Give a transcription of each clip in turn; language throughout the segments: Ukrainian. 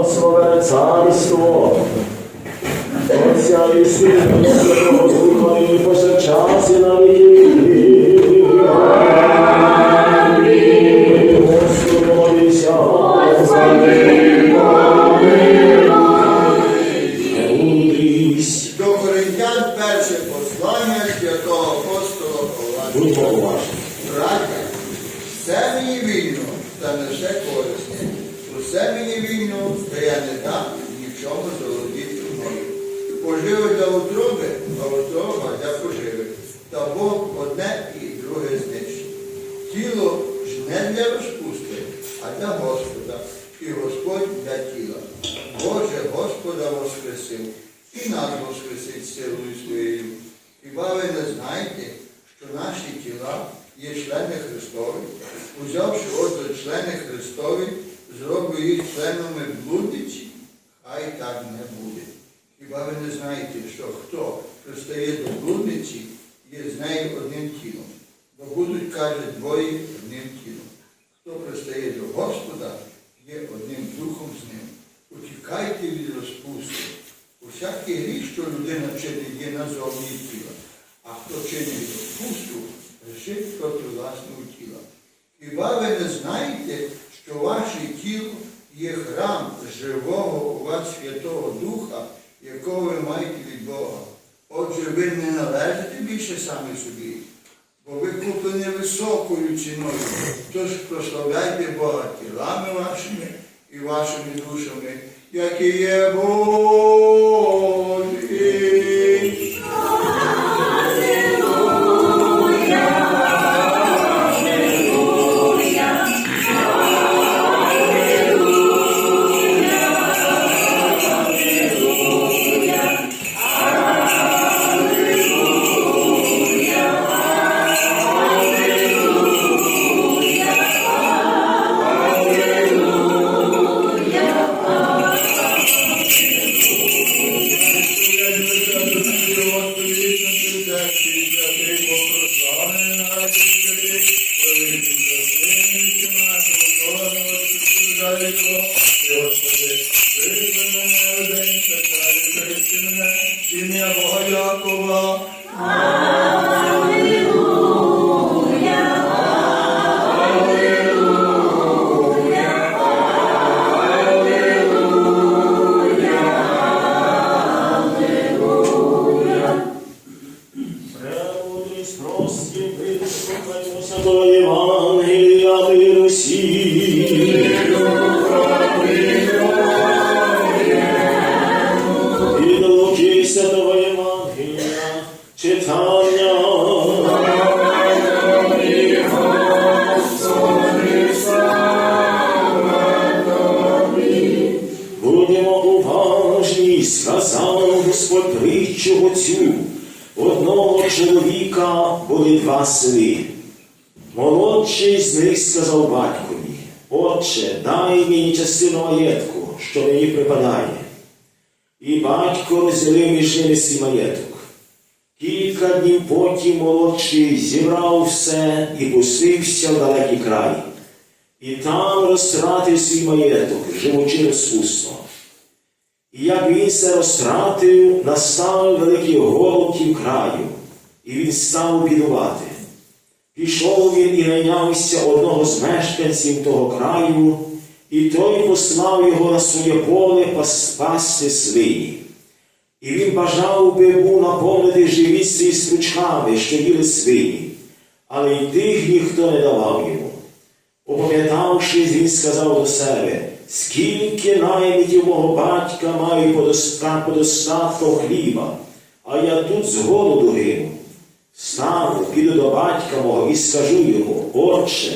благословене царство. Отця і Сина, і Святого Духа, і повсякчас, і на віки Amen. Господи, для тіла. Боже Господа воскресив, і нас воскресить силою своєю. Хіба ви не знаєте, що наші тіла є члени Христові, узявши отже члени Христові, зроблю їх членами блудниці, хай так не буде. Хіба ви не знаєте, що хто пристає до блудниці, є з нею одним тілом, бо будуть, каже, двоє одним тілом. Хто пристає до Господа, є одним духом з ним. Утікайте від розпусти. Усякий гріх, що людина чинить, є назовні тіла, а хто чинить розпусту, грішить проти власного тіла. Хіба ви не знаєте, що ваше тіло є храм живого у вас Святого Духа, якого ви маєте від Бога? Отже, ви не належите більше самі собі, бо ви куплені високою ціною. Тож прославляйте Бога тілами вашими і вашими душами, які є Божі. Святого Євангелія читання. Будемо уважні, сказав Господь притчу оцю. Одного чоловіка були два сини. Молодший з них сказав батькові, Отче, дай мені частину маєтку, що мені припадає. І батько розділив між ними маєток. Кілька днів потім молодший зібрав все і пустився в далекий край. І там розтратив свій маєток, живучи розпусно. І як він це розтратив, настав великий голод тім краю, і він став бідувати. Пішов він і найнявся одного з мешканців того краю, і той послав його на своє поле пас- пасти свині. І він бажав би був наповнити живіт свій стручками, що їли свині, але й тих ніхто не давав йому. Опам'ятавшись, він сказав до себе, скільки наймітів мого батька маю подоста- подостатком хліба, а я тут з голоду гину. Стану, піду до батька мого і скажу йому, Отче,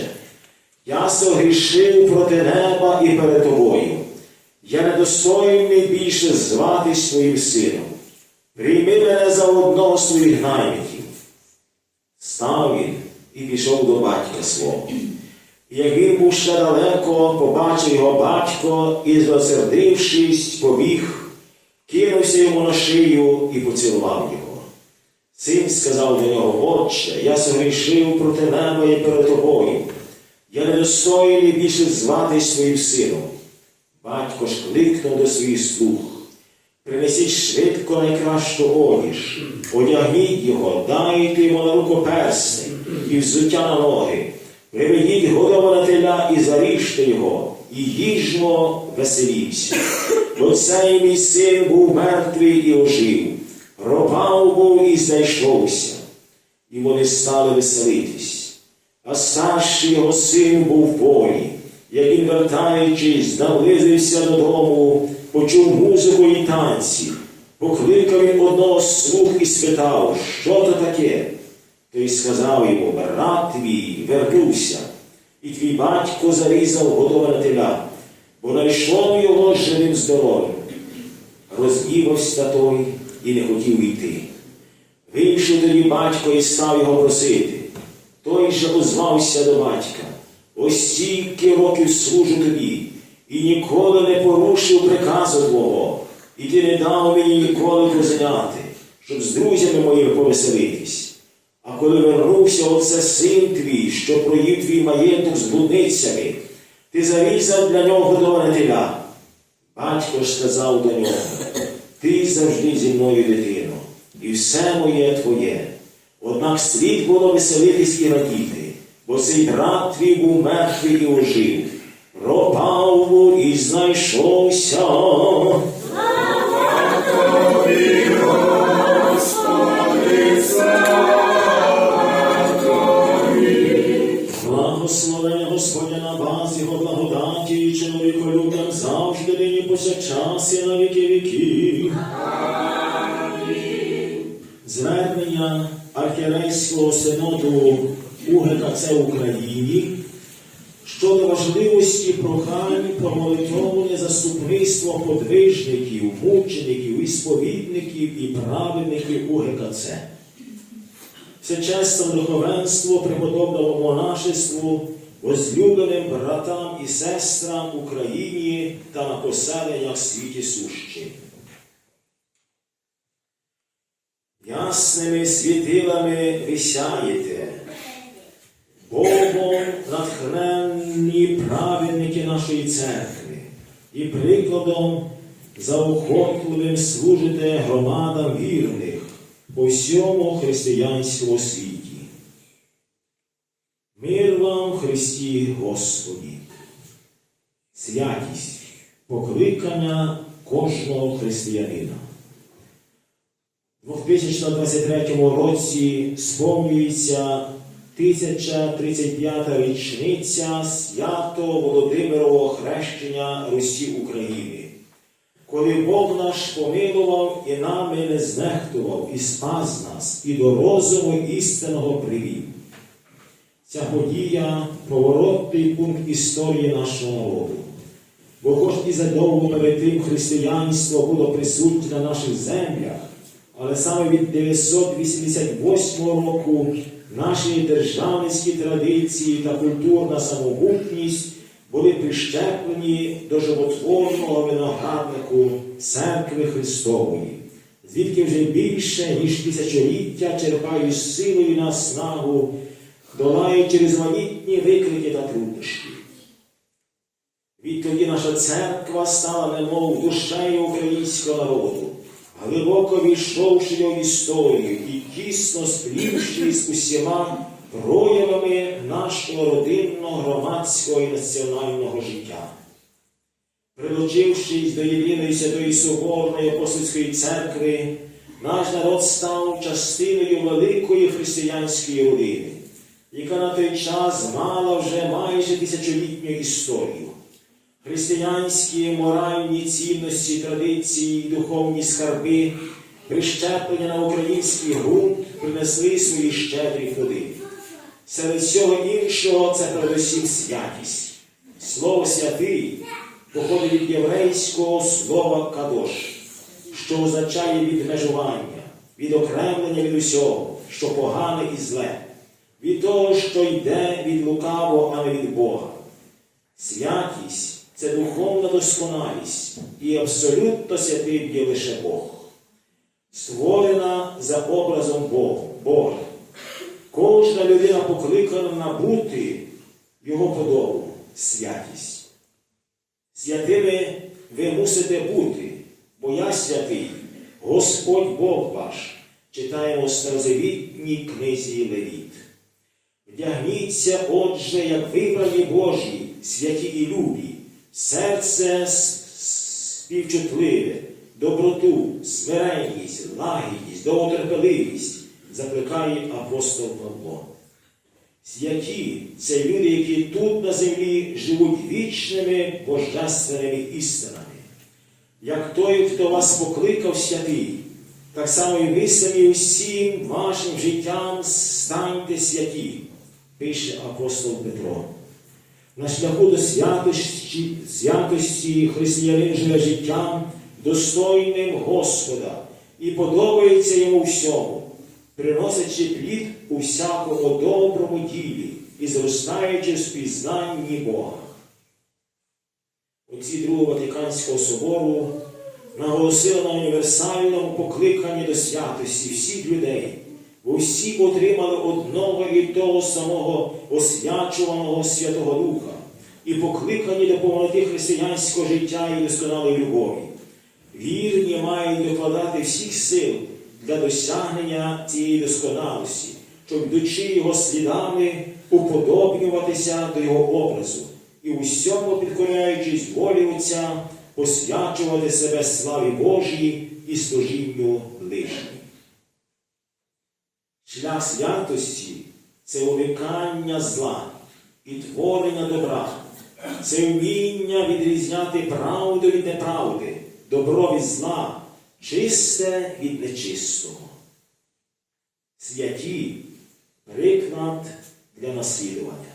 я согрішив проти неба і перед тобою. Я недостойний більше зватись твоїм сином. Прийми мене за одного з своїх наймітів. Став він і пішов до батька свого. Як він був ще далеко, побачив його батько і, зосердившись, побіг, кинувся йому на шию і поцілував його. Син сказав до нього, Отче, я согрішив проти неба і перед тобою. Я недостойний більше зватись своїм сином. Батько ж кликнув до своїх слуг. Принесіть швидко найкращу одіж, одягніть його, дайте йому на руку персни і взуття на ноги, приведіть годоване теля і заріжте його, і їжмо веселімся. Бо цей мій син був мертвий і ожив, пропав був і знайшовся. І вони стали веселитись. А старший його син був в полі, як вертаючись, наблизився додому, почув музику і танці, покликав він одного з слуг і спитав, що то таке. Той сказав йому, брат твій вернувся, і твій батько зарізав годоване теля, бо знайшов його живим здоровим. Розгнівався той і не хотів йти. Вийшов тоді батько і став його просити. Той же озвався до батька. Ось стільки років служу тобі, і ніколи не порушив приказу твого, і ти не дав мені ніколи прозиняти, щоб з друзями моїми повеселитись. А коли вернувся оце син твій, що проїв твій маєток з блудницями, ти зарізав для нього до теля. Батько ж сказав до нього, ти завжди зі мною дитино, і все моє твоє. Однак слід було веселитись і радіти, бо цей брат твій був мертвий і ожив. Пропав і знайшовся. Благословення Господня на базі його благодаті і чоловіколюбням завжди нині повсякчас і на віки віків. Звернення архієрейського синоду УГКЦ Україні щодо важливості прохань про молитовне заступництво подвижників, мучеників, ісповідників і праведників УГКЦ. Всечесно духовенство преподобному монашеству, возлюбленим братам і сестрам Україні та на поселеннях світі сущі. Ясними світилами ви сяєте, Богом натхненні праведники нашої церкви і прикладом заохотливим служите громадам вірних по всьому християнському світі. Мир вам, Христі Господі, святість, покликання кожного християнина. У 2023 році сповнюється 1035 річниця свято Володимирового хрещення Русі України, коли Бог наш помилував і нами не знехтував, і спас нас, і до розуму істинного привів. Ця подія поворотний пункт історії нашого народу. Бо хоч і задовго перед тим християнство було присутнє на наших землях, але саме від 988 року наші державницькі традиції та культурна самобутність були прищеплені до животворного винограднику церкви Христової, звідки вже більше, ніж тисячоліття черпають силу і наснагу, долаючи різноманітні виклики та труднощі. Відтоді наша церква стала немов душею українського народу, глибоко війшовши його в історію і тісно сплівшись усіма проявами нашого родинного, громадського і національного життя. Прилучившись до єдиної святої Соборної апостольської церкви, наш народ став частиною великої християнської родини, яка на той час мала вже майже тисячолітню історію. Християнські моральні цінності, традиції, духовні скарби, прищеплення на український ґрунт принесли свої щедрі плоди. Серед всього іншого це передусім святість. Слово святий походить від єврейського слова кадош, що означає відмежування, відокремлення від усього, що погане і зле, від того, що йде від лукавого, а не від Бога. Святість це духовна досконалість і абсолютно святий є лише Бог, створена за образом Бога. Бога. Кожна людина покликана набути Його подобу святість. Святими ви мусите бути, бо я святий, Господь Бог ваш, читаємо в старозавітній книзі Левіт. Вдягніться, отже, як вибрані Божі, святі і любі, серце співчутливе, доброту, смиренність, лагідність, довготерпеливість, закликає апостол Павло. Святі це люди, які тут на землі живуть вічними божественними істинами. Як той, хто вас покликав святий, так само і ви самі усім вашим життям станьте святі, пише апостол Петро. На шляху до святості, святості християнин живе життям, достойним Господа, і подобається йому всьому, приносячи плід у всякому доброму ділі і зростаючи в спізнанні Бога. Отці Другого Ватиканського собору наголосили на універсальному покликанні до святості всіх людей, всі отримали одного і того самого освячуваного Святого Духа і покликані до християнського життя і досконалої любові. Вірні мають докладати всіх сил для досягнення цієї досконалості, щоб йдучи його слідами, уподобнюватися до його образу і усьому підкоряючись волі Отця, посвячувати себе славі Божій і служінню ближнім. Шлях святості це уникання зла і творення добра, це вміння відрізняти правду від неправди, добро від зла, чисте від нечистого. Святі приклад для наслідування.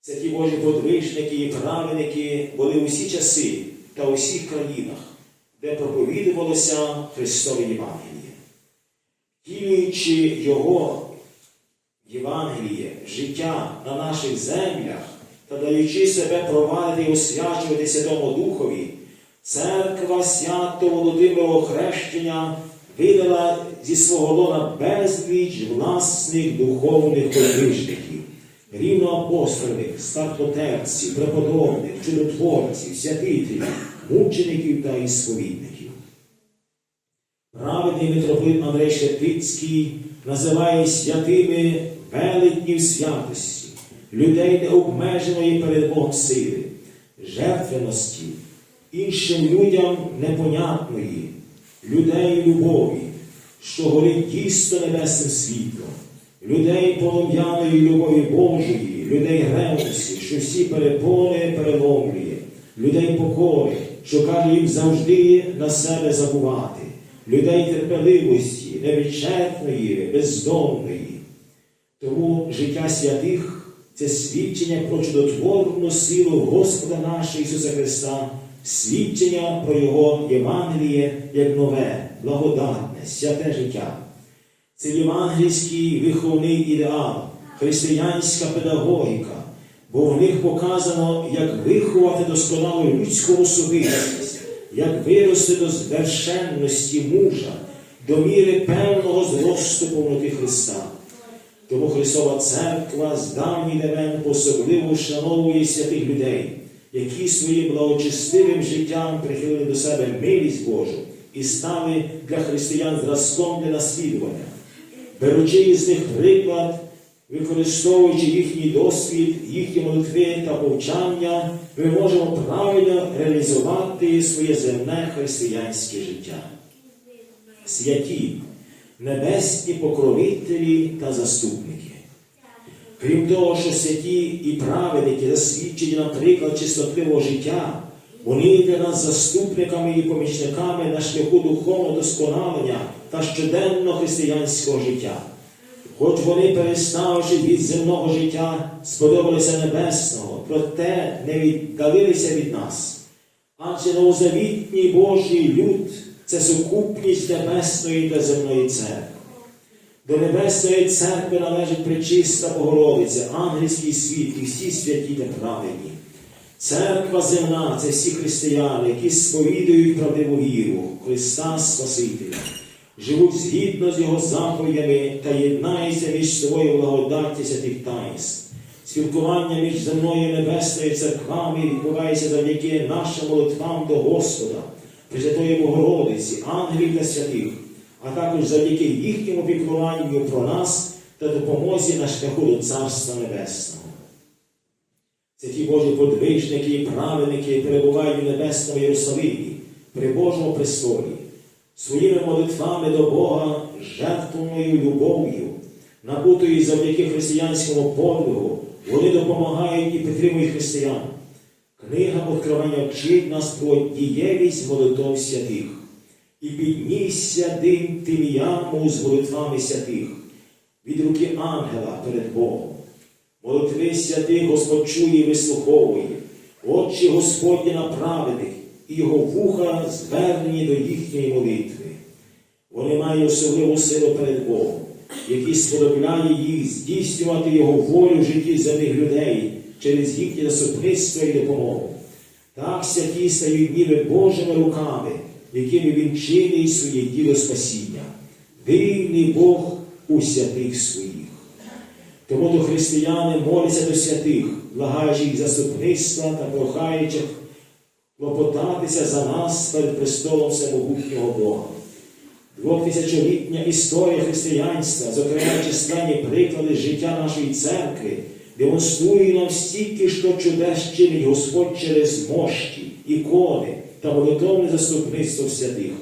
Це ті Божі подвижники і праведники були у всі часи та у всіх країнах, де проповідувалося Христове Євангеліє. Тілюючи Його Євангеліє, життя на наших землях та даючи себе провадити і освячувати Святому Духові, церква свято Володимирового хрещення видала зі свого лона безліч власних духовних подвижників, рівноапостольних, стартотерців, преподобних, чудотворців, святителів, мучеників та ісповідників. Праведний митрополит Андрей Шептицький називає святими велетнів святості, людей необмеженої перед Богом сили, жертвеності, іншим людям непонятної, людей любові, що горить дійсно небесним світлом, людей полум'яної любові Божої, людей ревності, що всі перепони переломлює, людей покори, що каже їм завжди на себе забувати, людей терпеливості, невичерпної, бездомної. Тому життя святих це свідчення про чудотворну силу Господа нашого Ісуса Христа, свідчення про Його Євангеліє як нове, благодатне, святе життя. Це євангельський виховний ідеал, християнська педагогіка, бо в них показано, як виховати досконалу людську особистість, як вирости до звершенності мужа, до міри певного зросту повноти Христа. Тому Христова Церква з давніх давен особливо вшановує святих людей, які своїм благочестивим життям прихилили до себе милість Божу і стали для християн зразком для наслідування. Беручи із них приклад, використовуючи їхній досвід, їхні молитви та повчання, ми можемо правильно реалізувати своє земне християнське життя. Святі, небесні покровителі та заступники. Крім того, що святі і праведники засвідчені нам приклад чистотливого життя, вони для нас заступниками і помічниками на шляху духовного досконалення та щоденного християнського життя. Хоч вони, переставши від земного життя, сподобалися небесного, проте не віддалилися від нас. Адже новозавітній Божий люд це сукупність небесної та земної церкви. До Небесної церкви належить пречиста Богородиця, ангельський світ і всі святі та праведні. Церква земна це всі християни, які сповідують правдиву віру, Христа Спасителя, живуть згідно з Його заповідями та єднаються між собою благодаті святих таїнств. Спілкування між земною небесною церквами відбувається завдяки нашим молитвам до Господа, Пресвятої Богородиці, ангелів та святих, а також завдяки їхньому піклуванню про нас та допомозі на шляху до Царства Небесного. Це ті Божі подвижники і праведники перебувають у небесному Єрусалимі, при Божому престолі, своїми молитвами до Бога, жертвеною любов'ю, набутою завдяки християнському подвигу, вони допомагають і підтримують християн. Книга Откровення вчить нас про дієвість молитов святих. І піднісся дим тим'яному з молитвами святих від руки ангела перед Богом. Молитви святих Господь чує і вислуховує, очі Господні направлених, і його вуха звернені до їхньої молитви. Вони мають особливу силу перед Богом, який сподобляє їх здійснювати Його волю в житті земних людей через їхнє заступництво і допомогу. Так святі стають ніби Божими руками, якими він чинить своє діло спасіння. Дивний Бог у святих своїх. Тому то християни моляться до святих, благаючи їх заступництва та прохаючи клопотатися за нас перед престолом всемогутнього Бога. Двохтисячолітня історія християнства, зокрема численні приклади життя нашої церкви, демонструє нам стільки, що чудес чинить Господь через мощі, ікони та молитовне заступництво святих.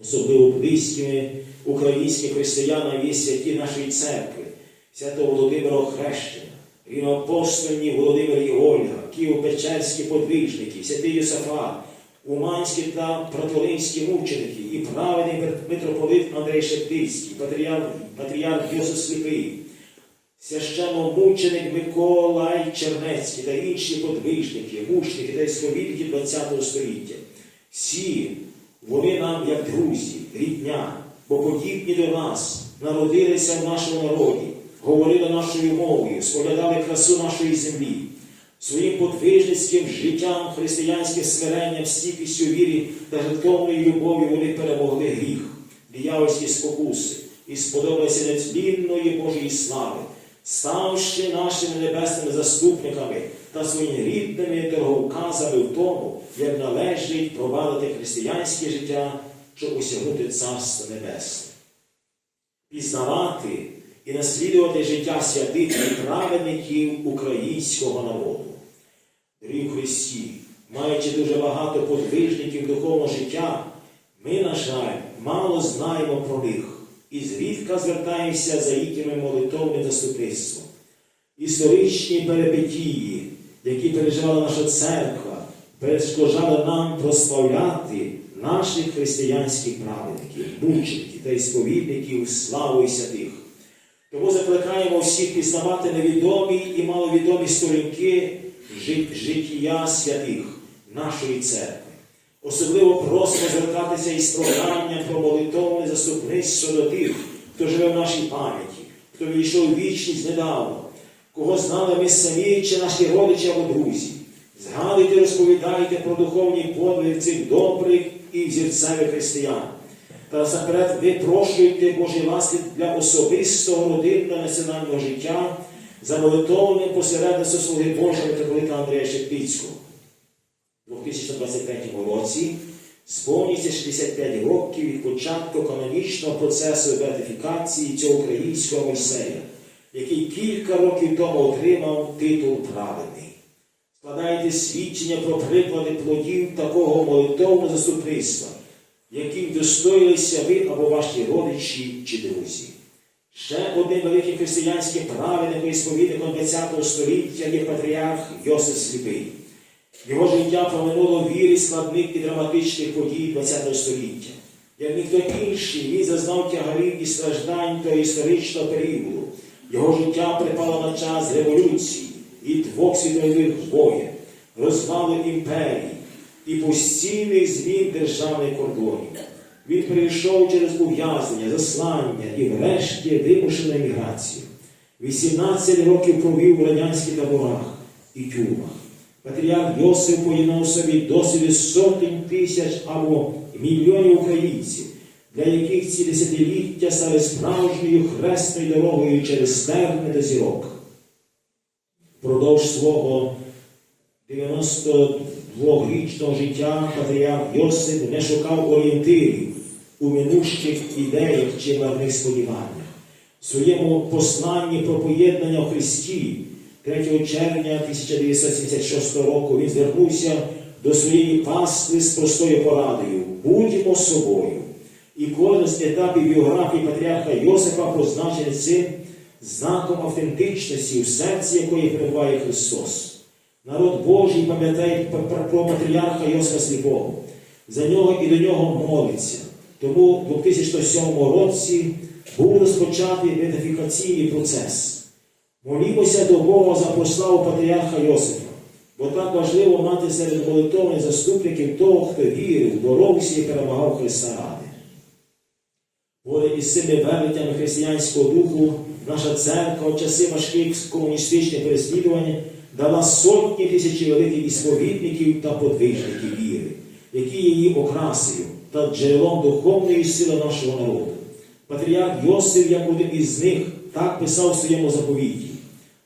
Особливо близькими українські християни є святі нашої церкви, святого Володимира Охрещення, рівноапостольні Володимир і Ольга, Києво-Печерські подвижники, святий Йосафат, Уманські та протолинські мученики і праведний митрополит Андрей Шептицький, патріарх, патріарх Йосиф Сліпий, священномученик Миколай Чернецький та інші подвижники, мучники та сповідники ХХ століття. Всі вони нам, як друзі, рідня, бо подібні до нас, народилися в нашому народі, говорили нашою мовою, споглядали красу нашої землі. Своїм подвижницьким життям, християнським смиренням, стійкістю вірі та жертовною любов'ю вони перемогли гріх, диявольські спокуси і сподобалися незмінної Божої слави, ставши нашими небесними заступниками та своїми рідними дороговказами в тому, як належить провадити християнське життя, щоб осягнути Царство Небесне. Пізнавати і наслідувати життя святих і праведників українського народу. Дорогі Христі, маючи дуже багато подвижників духовного життя, ми, на жаль, мало знаємо про них і зрідка звертаємося за їхніми молитовним заступництвом. Історичні перипетії, які переживала наша церква, перешкоджали нам прославляти наших християнських праведників, мучеників та ісповідників славою святих. Тому закликаємо всіх пізнавати невідомі і маловідомі сторінки життя святих нашої церкви. Особливо просимо звертатися із проханням про молитовне заступництво до тих, хто живе в нашій пам'яті, хто війшов у вічність недавно, кого знали ми самі чи наші родичі або друзі. Згадуйте, розповідайте про духовні подвиги цих добрих і взірцевих християн. Та насамперед випрошуйте Божі ласки для особистого родинного національного життя за молитовним посередництвом слуги Божого митрополита Андрія Шептицького. У 2023 році сповнюється 65 років від початку канонічного процесу беатифікації цього українського Мойсея, який кілька років тому отримав титул праведний. Складайте свідчення про приклади плодів такого молитовного заступництва, яким достоїлися ви або ваші родичі чи друзі. Ще одним великим християнським праведником і сповідником ХХ століття є патріарх Йосиф Сліпий. Його життя проминуло вірі складних і драматичних подій ХХ століття. Як ніхто інший, він зазнав тягарів і страждань того історичного періоду. Його життя припало на час революції і двох світових воєн, розвалу імперії і постійних змін державних кордонів. Він перейшов через ув'язнення, заслання і врешті вимушену еміграцію. 18 років провів у радянських таборах і тюрмах. Патріарх Йосиф поєднав собі досвіди сотень тисяч або мільйонів українців, для яких ці десятиліття стали справжньою хресною дорогою через стерни до зірок. Впродовж свого 92-річного життя патріарх Йосип не шукав орієнтирів у минущих ідеях чи марних сподіваннях. В своєму посланні про поєднання в Христі 3 червня 1976 року він звернувся до своєї пастви з простою порадою будьмо собою. І кожен з етапів біографії патріарха Йосипа позначений цим знаком автентичності, в серці якої перебуває Христос. Народ Божий пам'ятає про- патріарха Йосипа Сліпого. За нього і до нього молиться. Тому у 2007 році був розпочатий ідентифікаційний процес. Молімося до Бога за прославу патріарха Йосипа, бо так важливо мати серед молитовних заступників того, хто вірив, боровся і перемагав Христа ради. Поряд із цими велетями християнського духу наша церква в часи важких комуністичних переслідувань дала сотні тисячі великих ісповідників та подвижників віри, які її окрасою та джерелом духовної сили нашого народу. Патріарх Йосиф, як один із них, так писав в своєму заповіті.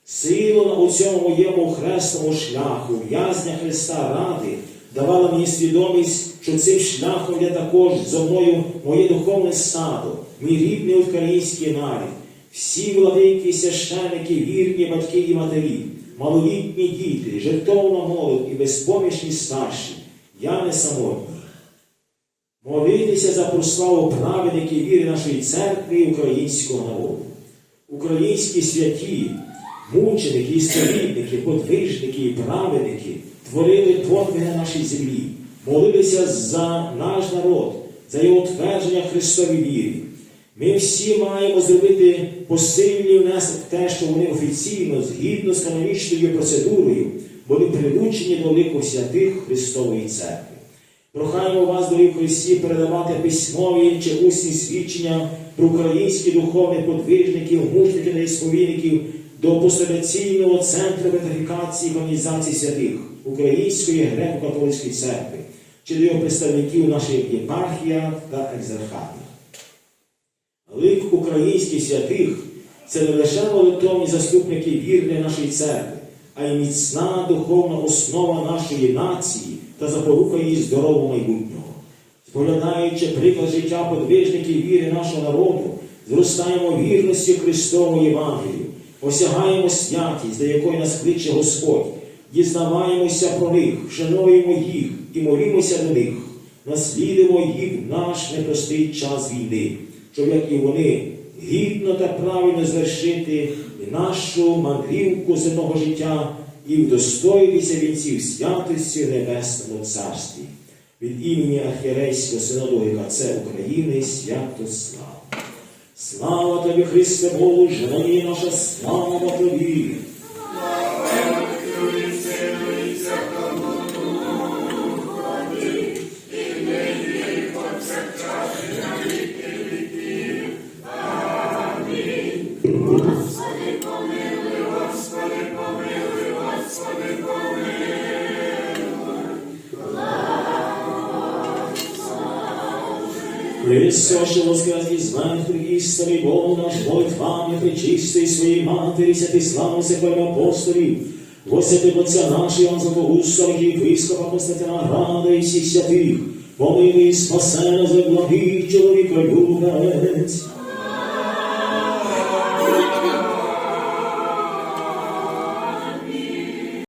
Силу на у цьому моєму хресному шляху, в'язня Христа ради, давала мені свідомість, що цим шляхом я також зо мною моє духовне стадо, мій рідний український нарід, всі владики, священики, вірні батьки і матері, малолітні діти, жертовна молодь і безпомічні старші. Я не самотній. Молитися за прославу праведників віри нашої церкви і українського народу. Українські святі, мученики, історійники, подвижники і праведники творили подвиги на нашій землі, молилися за наш народ, за його утвердження в Христовій вірі. Ми всі маємо зробити посильний внесок те, що вони офіційно, згідно з канонічною процедурою, були прилучені до лику святих Христової церкви. Прохаємо вас, дорогі Христі, передавати письмові чи усні свідчення про українських духовних подвижників, мучників та ісповідників до апостоляційного центру ветерифікації організації святих Української греко-католицької церкви чи до його представників наших єпархіях та екзархатах. Українських святих. Це не лише молитовні заступники вірної нашої церкви, а й міцна духовна основа нашої нації та запорука її здорового майбутнього. Споглядаючи приклад життя подвижників віри нашого народу, зростаємо вірності Христової Євангелію, осягаємо святість, до якої нас кличе Господь, дізнаваємося про них, шануємо їх і молімося до них, наслідуємо їх в наш непростий час війни, щоб, як і вони, гідно та правильно звершити нашу мандрівку земного життя і вдостоїтися вінців святості в Небесному Царстві. Від імені Архієрейського синоду ГКЦ України Святослав. Слава тобі, Христе Боже, нині наша слава тобі. Христос, що воскрес із мертвих істини, Бог наш молитвами причистий своїй матері, святи славу себе апостолів, Восяти Отця нашого Златоуста, єпископа Константина Рада і всіх святих, помилуй спасе за благий чоловіка любець.